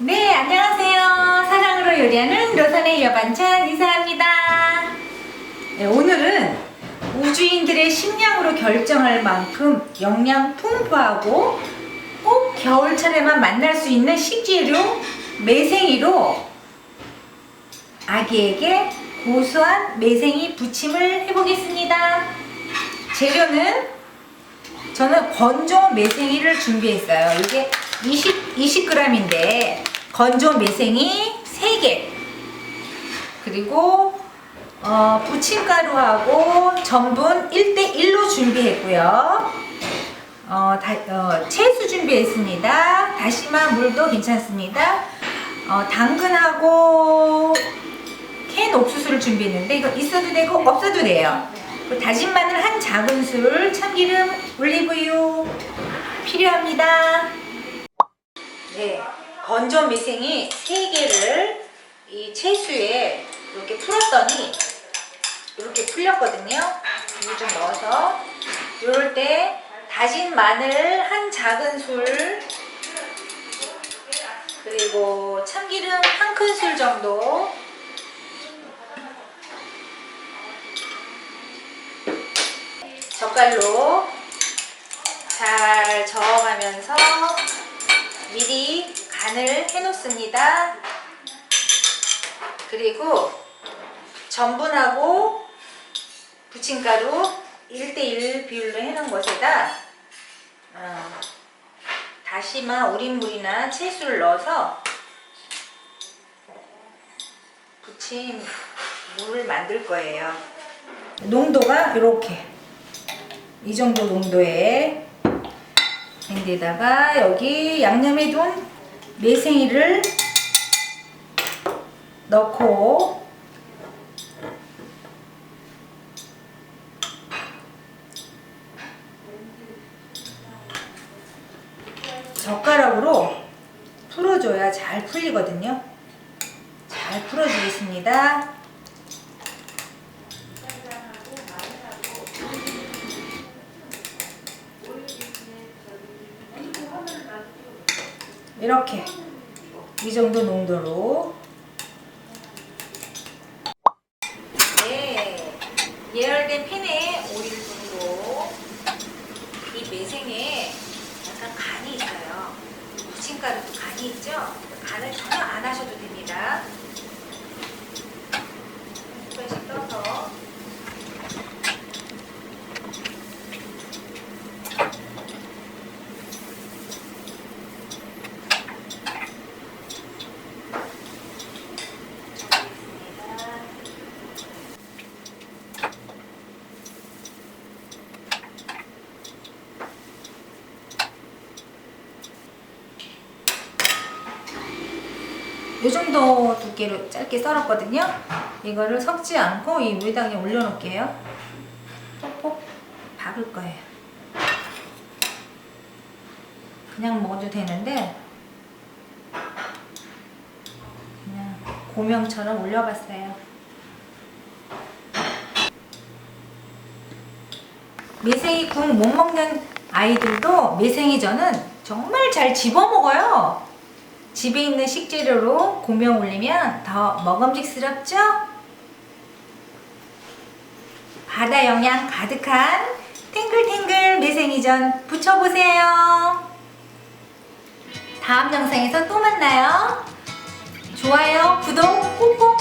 네, 안녕하세요. 사랑으로 요리하는 로선의 여반찬 이사입니다. 네, 오늘은 우주인들의 식량으로 결정할 만큼 영양 풍부하고 꼭 겨울철에만 만날 수 있는 식재료 매생이로 아기에게 고소한 매생이 부침을 해보겠습니다. 재료는 저는 건조 매생이를 준비했어요. 이게 20, 20g인데 건조 매생이 3개 그리고 어, 부침가루하고 전분 1대1로 준비했고요. 어, 다, 어, 채수 준비했습니다. 다시마 물도 괜찮습니다. 어, 당근하고 캔 옥수수를 준비했는데 이거 있어도 되고 없어도 돼요. 그리고 다진 마늘 한 작은술, 참기름, 올리브유 필요합니다. 네, 건조 미생이 3개를 이 채수에 이렇게 풀었더니 이렇게 풀렸거든요. 물좀 넣어서 이럴 때 다진 마늘 한 작은 술 그리고 참기름 한 큰술 정도 젓갈로 잘 저어가면서 미리 간을 해 놓습니다. 그리고 전분하고 부침가루 1대1 비율로 해 놓은 것에다 어, 다시마 우린물이나 채수를 넣어서 부침 물을 만들 거예요. 농도가 이렇게 이 정도 농도의 밴드에다가 여기 양념해 둔 매생이를 넣고 젓가락으로 풀어줘야 잘 풀리거든요. 잘 풀어주겠습니다. 이렇게. 이 정도 농도로. 네. 예열된 팬에 오일을 두고 이 매생에 약간 간이 있어요. 부침가루도 간이 있죠? 간을 전혀 안 하셔도 됩니다 한 스푼씩 떠서 준비했습니다. 이 정도 두께로 짧게 썰었거든요. 이거를 섞지 않고 이 그냥 올려놓을게요. 톡톡 박을 거예요. 그냥 먹어도 되는데 그냥 고명처럼 올려봤어요. 매생이 국 못 먹는 아이들도 매생이 전은 정말 잘 집어 먹어요. 집에 있는 식재료로 고명 올리면 더 먹음직스럽죠? 바다 영양 가득한 탱글탱글 매생이전 부쳐보세요. 다음 영상에서 또 만나요. 좋아요, 구독 꼭